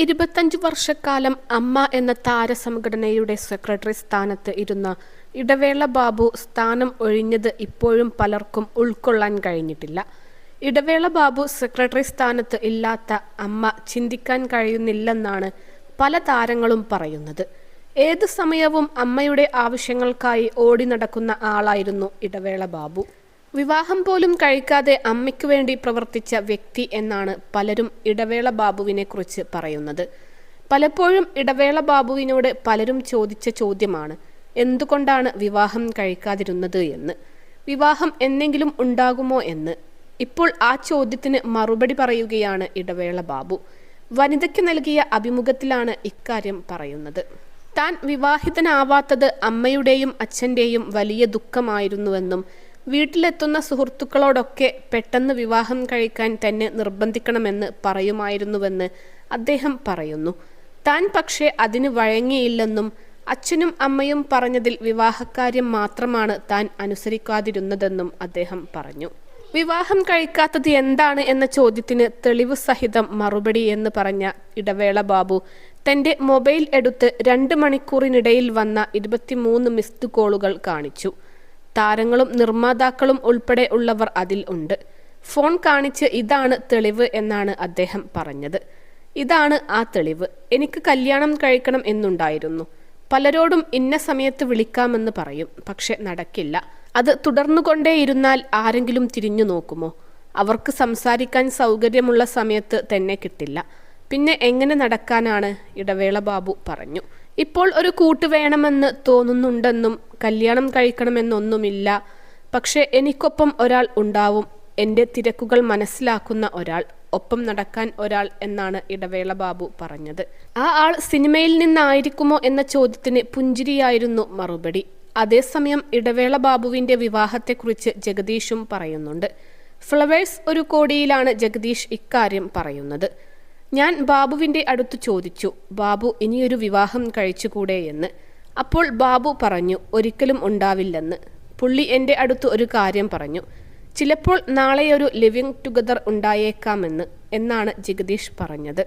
ഇരുപത്തഞ്ച് വർഷക്കാലം അമ്മ എന്ന താരസംഘടനയുടെ സെക്രട്ടറി സ്ഥാനത്ത് ഇരുന്ന ഇടവേള ബാബു സ്ഥാനം ഒഴിഞ്ഞത് ഇപ്പോഴും പലർക്കും ഉൾക്കൊള്ളാൻ കഴിഞ്ഞിട്ടില്ല. ഇടവേള ബാബു സെക്രട്ടറി സ്ഥാനത്ത് ഇല്ലാത്ത അമ്മ ചിന്തിക്കാൻ കഴിയുന്നില്ലെന്നാണ് പല താരങ്ങളും പറയുന്നത്. ഏത് സമയവും അമ്മയുടെ ആവശ്യങ്ങൾക്കായി ഓടി നടക്കുന്ന ആളായിരുന്നു ഇടവേള ബാബു. വിവാഹം പോലും കഴിക്കാതെ അമ്മയ്ക്ക് വേണ്ടി പ്രവർത്തിച്ച വ്യക്തി എന്നാണ് പലരും ഇടവേള ബാബുവിനെ കുറിച്ച് പറയുന്നത്. പലപ്പോഴും ഇടവേള ബാബുവിനോട് പലരും ചോദിച്ച ചോദ്യമാണ് എന്തുകൊണ്ടാണ് വിവാഹം കഴിക്കാതിരുന്നത് എന്ന്. വിവാഹം എന്നെങ്കിലും ഉണ്ടാകുമോ എന്ന്. ഇപ്പോൾ ആ ചോദ്യത്തിന് മറുപടി പറയുകയാണ് ഇടവേള ബാബു. വനിതയ്ക്ക് നൽകിയ അഭിമുഖത്തിലാണ് ഇക്കാര്യം പറയുന്നത്. താൻ വിവാഹിതനാവാത്തത് അമ്മയുടെയും അച്ഛന്റെയും വലിയ ദുഃഖമായിരുന്നുവെന്നും വീട്ടിലെത്തുന്ന സുഹൃത്തുക്കളോടൊക്കെ പെട്ടെന്ന് വിവാഹം കഴിക്കാൻ തന്നെ നിർബന്ധിക്കണമെന്ന് പറയുമായിരുന്നുവെന്ന് അദ്ദേഹം പറയുന്നു. താൻ പക്ഷേ അതിന് വഴങ്ങിയില്ലെന്നും അച്ഛനും അമ്മയും പറഞ്ഞതിൽ വിവാഹക്കാര്യം മാത്രമാണ് താൻ അനുസരിക്കാതിരുന്നതെന്നും അദ്ദേഹം പറഞ്ഞു. വിവാഹം കഴിക്കാത്തത് എന്താണ് എന്ന ചോദ്യത്തിന് തെളിവ് സഹിതം മറുപടി എന്ന് പറഞ്ഞ ഇടവേള ബാബു തന്റെ മൊബൈൽ എടുത്ത് രണ്ട് മണിക്കൂറിനിടയിൽ വന്ന ഇരുപത്തിമൂന്ന് മിസ്ഡ് കോളുകൾ കാണിച്ചു. താരങ്ങളും നിർമ്മാതാക്കളും ഉൾപ്പെടെ ഉള്ളവർ അതിൽ ഉണ്ട്. ഫോൺ കാണിച്ച് ഇതാണ് തെളിവ് എന്നാണ് അദ്ദേഹം പറഞ്ഞത്. ഇതാണ് ആ തെളിവ്. എനിക്ക് കല്യാണം കഴിക്കണം എന്നുണ്ടായിരുന്നു. പലരോടും ഇന്ന സമയത്ത് വിളിക്കാമെന്ന് പറയും പക്ഷെ നടക്കില്ല. അത് തുടർന്നുകൊണ്ടേയിരുന്നാൽ ആരെങ്കിലും തിരിഞ്ഞു നോക്കുമോ? അവർക്ക് സംസാരിക്കാൻ സൗകര്യമുള്ള സമയത്ത് തന്നെ കിട്ടില്ല. പിന്നെ എങ്ങനെ നടക്കാനാണ്? ഇടവേള ബാബു പറഞ്ഞു. ഇപ്പോൾ ഒരു കൂട്ട് വേണമെന്ന് തോന്നുന്നുണ്ടെന്നും കല്യാണം കഴിക്കണമെന്നൊന്നുമില്ല. പക്ഷേ എനിക്കൊപ്പം ഒരാൾ ഉണ്ടാവും. എന്റെ തിരക്കുകൾ മനസ്സിലാക്കുന്ന ഒരാൾ ഒപ്പം നടക്കാൻ ഒരാൾ എന്നാണ് ഇടവേള ബാബു പറഞ്ഞത്. ആ ആൾ സിനിമയിൽ നിന്നായിരിക്കുമോ എന്ന ചോദ്യത്തിന് പുഞ്ചിരിയായിരുന്നു മറുപടി. അതേസമയം ഇടവേള ബാബുവിന്റെ വിവാഹത്തെക്കുറിച്ച് ജഗദീഷും പറയുന്നുണ്ട്. ഫ്ലവേഴ്സ് ഒരു കോടിയിലാണ് ജഗദീഷ് ഇക്കാര്യം പറയുന്നത്. ഞാൻ ബാബുവിന്റെ അടുത്ത് ചോദിച്ചു ബാബു ഇനിയൊരു വിവാഹം കഴിച്ചുകൂടെ എന്ന്? അപ്പോൾ ബാബു പറഞ്ഞു ഒരിക്കലും ഉണ്ടാവില്ലെന്ന്. പുള്ളി എന്റെ അടുത്ത് ഒരു കാര്യം പറഞ്ഞു ചിലപ്പോൾ നാളെ ഒരു ലിവിങ് ടുഗദർ ഉണ്ടായേക്കാമെന്ന് എന്നാണ് ജഗദീഷ് പറഞ്ഞത്.